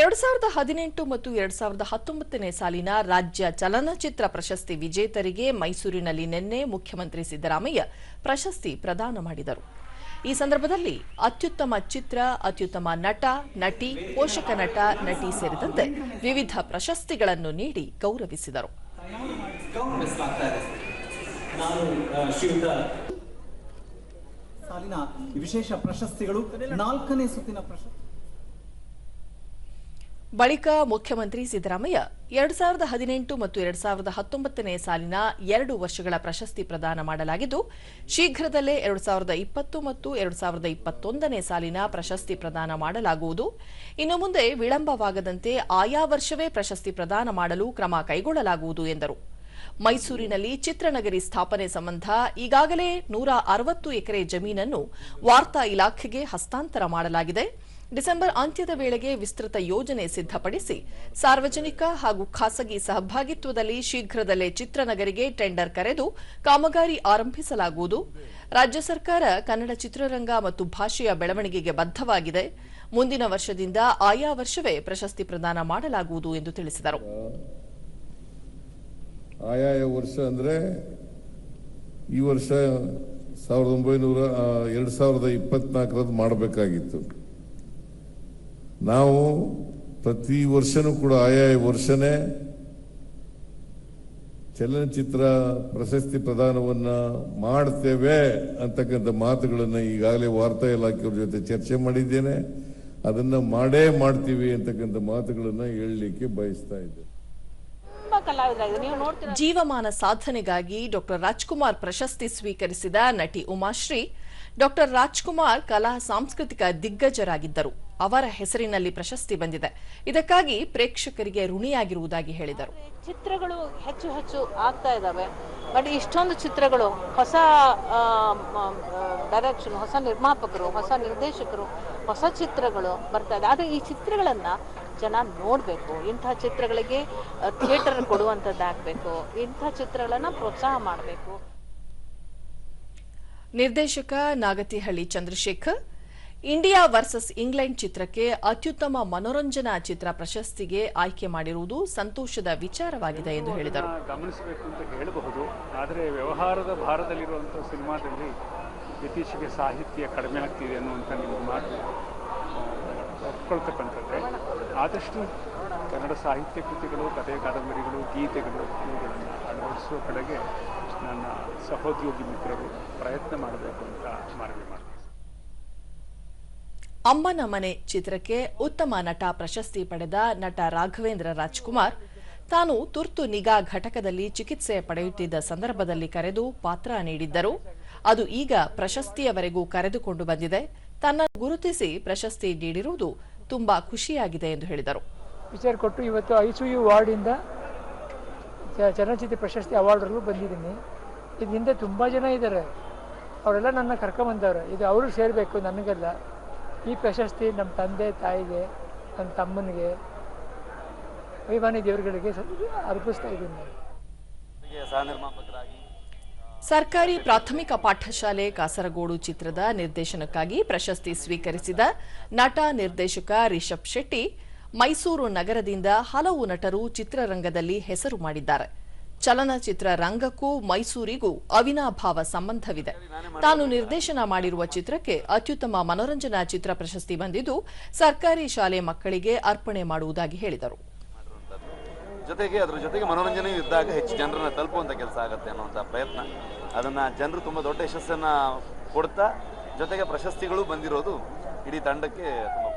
ಎರಡ್ ಸಾವಿರದ ಹದಿನೆಂಟು ಮತ್ತು ಎರಡ್ ಸಾವಿರದ ಹತ್ತೊಂಬತ್ತನೇ ಸಾಲಿನ ರಾಜ್ಯ ಚಲನಚಿತ್ರ ಪ್ರಶಸ್ತಿ ವಿಜೇತರಿಗೆ ಮೈಸೂರಿನಲ್ಲಿ ನಿನ್ನೆ ಮುಖ್ಯಮಂತ್ರಿ ಸಿದ್ದರಾಮಯ್ಯ ಪ್ರಶಸ್ತಿ ಪ್ರದಾನ ಮಾಡಿದರು. ಈ ಸಂದರ್ಭದಲ್ಲಿ ಅತ್ಯುತ್ತಮ ಚಿತ್ರ, ಅತ್ಯುತ್ತಮ ನಟ, ನಟಿ, ಪೋಷಕ ನಟ, ನಟಿ ಸೇರಿದಂತೆ ವಿವಿಧ ಪ್ರಶಸ್ತಿಗಳನ್ನು ನೀಡಿ ಗೌರವಿಸಿದರು. ಸಾಲಿನ ವಿಶೇಷ ಪ್ರಶಸ್ತಿಗಳು ನಾಲ್ಕನೇ ಸುತ್ತಿನ ಪ್ರಶಸ್ತಿ ಬಳಿಕ ಮುಖ್ಯಮಂತ್ರಿ ಸಿದ್ದರಾಮಯ್ಯ ಎರಡ್ ಸಾವಿರದ ಹದಿನೆಂಟು ಮತ್ತು ಎರಡ್ ಸಾವಿರದ ಹತ್ತೊಂಬತ್ತನೇ ಸಾಲಿನ ಎರಡು ವರ್ಷಗಳ ಪ್ರಶಸ್ತಿ ಪ್ರದಾನ ಮಾಡಲಾಗಿದ್ದು, ಶೀಘ್ರದಲ್ಲೇ ಎರಡ್ ಸಾವಿರದ ಇಪ್ಪತ್ತು ಮತ್ತು ಎರಡ್ ಸಾವಿರದ ಇಪ್ಪತ್ತೊಂದನೇ ಸಾಲಿನ ಪ್ರಶಸ್ತಿ ಪ್ರದಾನ ಮಾಡಲಾಗುವುದು. ಇನ್ನು ಮುಂದೆ ವಿಳಂಬವಾಗದಂತೆ ಆಯಾ ವರ್ಷವೇ ಪ್ರಶಸ್ತಿ ಪ್ರದಾನ ಮಾಡಲು ಕ್ರಮ ಕೈಗೊಳ್ಳಲಾಗುವುದು ಎಂದರು. ಮೈಸೂರಿನಲ್ಲಿ ಚಿತ್ರನಗರಿ ಸ್ಥಾಪನೆ ಸಂಬಂಧ ಈಗಾಗಲೇ ನೂರ ಅರವತ್ತು ಎಕರೆ ಜಮೀನನ್ನು ವಾರ್ತಾ ಇಲಾಖೆಗೆ ಹಸ್ತಾಂತರ ಮಾಡಲಾಗಿದೆ. ಡಿಸೆಂಬರ್ ಅಂತ್ಯದ ವೇಳೆಗೆ ವಿಸ್ತೃತ ಯೋಜನೆ ಸಿದ್ಧಪಡಿಸಿ ಸಾರ್ವಜನಿಕ ಹಾಗೂ ಖಾಸಗಿ ಸಹಭಾಗಿತ್ವದಲ್ಲಿ ಶೀಘ್ರದಲ್ಲೇ ಚಿತ್ರನಗರಿಗೆ ಟೆಂಡರ್ ಕರೆದು ಕಾಮಗಾರಿ ಆರಂಭಿಸಲಾಗುವುದು. ರಾಜ್ಯ ಸರ್ಕಾರ ಕನ್ನಡ ಚಿತ್ರರಂಗ ಮತ್ತು ಭಾಷೆಯ ಬೆಳವಣಿಗೆಗೆ ಬದ್ಧವಾಗಿದೆ. ಮುಂದಿನ ವರ್ಷದಿಂದ ಆಯಾ ವರ್ಷವೇ ಪ್ರಶಸ್ತಿ ಪ್ರದಾನ ಮಾಡಲಾಗುವುದು ಎಂದು ತಿಳಿಸಿದರು. ಆಯಾಯ ವರ್ಷ ಅಂದರೆ ಈ ವರ್ಷ ಸಾವಿರದ ಒಂಬೈನೂರ ಎರಡು ಸಾವಿರದ ಇಪ್ಪತ್ನಾಲ್ಕರದ್ದು ಮಾಡಬೇಕಾಗಿತ್ತು. ನಾವು ಪ್ರತಿ ವರ್ಷನೂ ಕೂಡ ಆಯಾ ವರ್ಷನೇ ಚಲನಚಿತ್ರ ಪ್ರಶಸ್ತಿ ಪ್ರದಾನವನ್ನ ಮಾಡ್ತೇವೆ ಅಂತಕ್ಕಂಥ ಮಾತುಗಳನ್ನ ಈಗಾಗಲೇ ವಾರ್ತಾ ಇಲಾಖೆಯವ್ರ ಜೊತೆ ಚರ್ಚೆ ಮಾಡಿದ್ದೇನೆ. ಅದನ್ನ ಮಾಡೇ ಮಾಡ್ತೀವಿ ಅಂತಕ್ಕಂಥ ಮಾತುಗಳನ್ನ ಹೇಳಲಿಕ್ಕೆ ಬಯಸ್ತಾ ಇದ್ದೇನೆ. ತುಂಬಾ ಕಲಾವಿದರಾಗಿದೆ ನೀವು ನೋಡ್ತೀರಾ? ಜೀವಮಾನ ಸಾಧನೆಗಾಗಿ ಡಾಕ್ಟರ್ ರಾಜ್ಕುಮಾರ್ ಪ್ರಶಸ್ತಿ ಸ್ವೀಕರಿಸಿದ ನಟಿ ಉಮಾಶ್ರೀ ಡಾಕ್ಟರ್ ರಾಜ್ಕುಮಾರ್ ಕಲಾ ಸಾಂಸ್ಕೃತಿಕ ದಿಗ್ಗಜರಾಗಿದ್ದರು. ಅವರ ಹೆಸರಿನಲ್ಲಿ ಪ್ರಶಸ್ತಿ ಬಂದಿದೆ. ಇದಕ್ಕಾಗಿ ಪ್ರೇಕ್ಷಕರಿಗೆ ಋಣಿಯಾಗಿರುವುದಾಗಿ ಹೇಳಿದರು. ಚಿತ್ರಗಳು ಹೆಚ್ಚು ಹೆಚ್ಚು ಆಗ್ತಾ ಇದ್ದಾವೆ ಬಟ್ ಇಷ್ಟೊಂದು ಚಿತ್ರಗಳು ಹೊಸ ಡೈರೆಕ್ಷನ್ ಹೊಸ ನಿರ್ಮಾಪಕರು ಹೊಸ ನಿರ್ದೇಶಕರು ಹೊಸ ಚಿತ್ರಗಳು ಬರ್ತಾ ಇದೆ. ಆದರೆ ಈ ಚಿತ್ರಗಳನ್ನ ಜನ ನೋಡಬೇಕು. ಇಂಥ ಚಿತ್ರಗಳಿಗೆ ಥಿಯೇಟರ್ ಕೊಡುವಂಥದ್ದಾಗಬೇಕು ಇಂಥ ಚಿತ್ರಗಳನ್ನ ಪ್ರೋತ್ಸಾಹ ಮಾಡಬೇಕು. ನಿರ್ದೇಶಕ Nagathihalli Chandrashekhar India versus England ಚಿತ್ರಕ್ಕೆ ಅತ್ಯುತ್ತಮ ಮನೋರಂಜನಾ ಚಿತ್ರ ಪ್ರಶಸ್ತಿಗೆ ಆಯ್ಕೆ ಮಾಡಿರುವುದು ಸಂತೋಷದ ವಿಚಾರವಾಗಿದೆ ಎಂದು ಹೇಳಿದರು. ಗಮನಿಸಬೇಕು ಅಂತ ಹೇಳಬಹುದು. ಆದರೆ ವ್ಯವಹಾರದ ಭಾರದಲ್ಲಿರುವಂಥ ಸಿನಿಮಾದಲ್ಲಿ ಇತ್ತೀಚೆಗೆ ಸಾಹಿತ್ಯ ಕಡಿಮೆ ಆಗ್ತಿದೆ ಅನ್ನುವಂಥ ನಿಮ್ಮ ಮಾತು ಒಪ್ಕೊಳ್ತಕ್ಕಂಥದ್ದೇ. ಆದಷ್ಟು ಕನ್ನಡ ಸಾಹಿತ್ಯ ಕೃತಿಗಳು, ಕಥೆ ಕಾದಂಬರಿಗಳು, ಗೀತೆಗಳು ಇವುಗಳನ್ನು ಅಳವಡಿಸುವ ಕಡೆಗೆ ನನ್ನ ಸಹೋದ್ಯೋಗಿ ಮಿತ್ರರು ಪ್ರಯತ್ನ ಮಾಡಬೇಕು ಅಂತ ಮನವಿ ಅಮ್ಮನ ಮನೆ ಚಿತ್ರಕ್ಕೆ ಉತ್ತಮ ನಟ ಪ್ರಶಸ್ತಿ ಪಡೆದ ನಟ ರಾಘವೇಂದ್ರ ರಾಜ್ಕುಮಾರ್. ತಾನು ತುರ್ತು ನಿಗಾ ಘಟಕದಲ್ಲಿ ಚಿಕಿತ್ಸೆ ಪಡೆಯುತ್ತಿದ್ದ ಸಂದರ್ಭದಲ್ಲಿ ಕರೆದು ಪಾತ್ರ ನೀಡಿದ್ದರು. ಅದು ಈಗ ಪ್ರಶಸ್ತಿಯವರೆಗೂ ಕರೆದುಕೊಂಡು ಬಂದಿದೆ. ತನ್ನ ಗುರುತಿಸಿ ಪ್ರಶಸ್ತಿ ನೀಡಿರುವುದು ತುಂಬಾ ಖುಷಿಯಾಗಿದೆ ಎಂದು ಹೇಳಿದರು. ವಿಚಾರ ಕೊಟ್ಟು ಇವತ್ತು ಐಸಿಯು ವಾರ್ಡಿಂದ ಚಲನಚಿತ್ರ ಪ್ರಶಸ್ತಿ ಅವಾರ್ಡ್ರಲ್ಲೂ ಬಂದಿದ್ದೀನಿ. ಇದರಿಂದ ತುಂಬ ಜನ ಇದ್ದಾರೆ. ಅವರೆಲ್ಲ ನನ್ನ ಕರ್ಕೊಂಬಂದವ್ರೆ ಇದು ಅವರು ಸೇರಬೇಕು ನನಗೆಲ್ಲ ಈ ಪ್ರಶಸ್ತಿ ನಮ್ಮ ತಂದೆ, ತಾಯಿಗೆ ನನ್ನ ತಮ್ಮನಿಗೆ, ಅಭಿಮಾನಿ ದೇವರುಗಳಿಗೆ ಅರ್ಪಿಸ್ತಾ ಇದ್ದೀನಿ. ಸರ್ಕಾರಿ ಪ್ರಾಥಮಿಕ ಪಾಠಶಾಲೆ ಕಾಸರಗೋಡು ಚಿತ್ರದ ನಿರ್ದೇಶನಕ್ಕಾಗಿ ಪ್ರಶಸ್ತಿ ಸ್ವೀಕರಿಸಿದ ನಟ ನಿರ್ದೇಶಕ ರಿಷಬ್ ಶೆಟ್ಟಿ ಮೈಸೂರು ನಗರದಿಂದ ಹಲವು ನಟರು ಚಿತ್ರರಂಗದಲ್ಲಿ ಹೆಸರು ಮಾಡಿದ್ದಾರೆ. ಚಲನಚಿತ್ರ ರಂಗಕ್ಕೂ ಮೈಸೂರಿಗೂ ಅವಿನಾಭಾವ ಸಂಬಂಧವಿದೆ. ತಾನು ನಿರ್ದೇಶನ ಮಾಡಿರುವ ಚಿತ್ರಕ್ಕೆ ಅತ್ಯುತ್ತಮ ಮನೋರಂಜನಾ ಚಿತ್ರ ಪ್ರಶಸ್ತಿ ಬಂದಿದ್ದು ಸರ್ಕಾರಿ ಶಾಲೆ ಮಕ್ಕಳಿಗೆ ಅರ್ಪಣೆ ಮಾಡುವುದಾಗಿ ಹೇಳಿದರು. ಜೊತೆಗೆ ಅದರ ಜೊತೆಗೆ ಮನೋರಂಜನೆ ಇದ್ದಾಗ ಹೆಚ್ಚು ಜನರನ್ನ ತಲುಪುವಂಥ ಕೆಲಸ ಆಗುತ್ತೆ ಅನ್ನುವಂಥ ಪ್ರಯತ್ನ. ಅದನ್ನ ಜನರು ತುಂಬ ದೊಡ್ಡ ಯಶಸ್ಸನ್ನು ಕೊಡ್ತಾ ಜೊತೆಗೆ ಪ್ರಶಸ್ತಿಗಳು ಬಂದಿರೋದು ಇಡೀ ತಂಡಕ್ಕೆ ತುಂಬ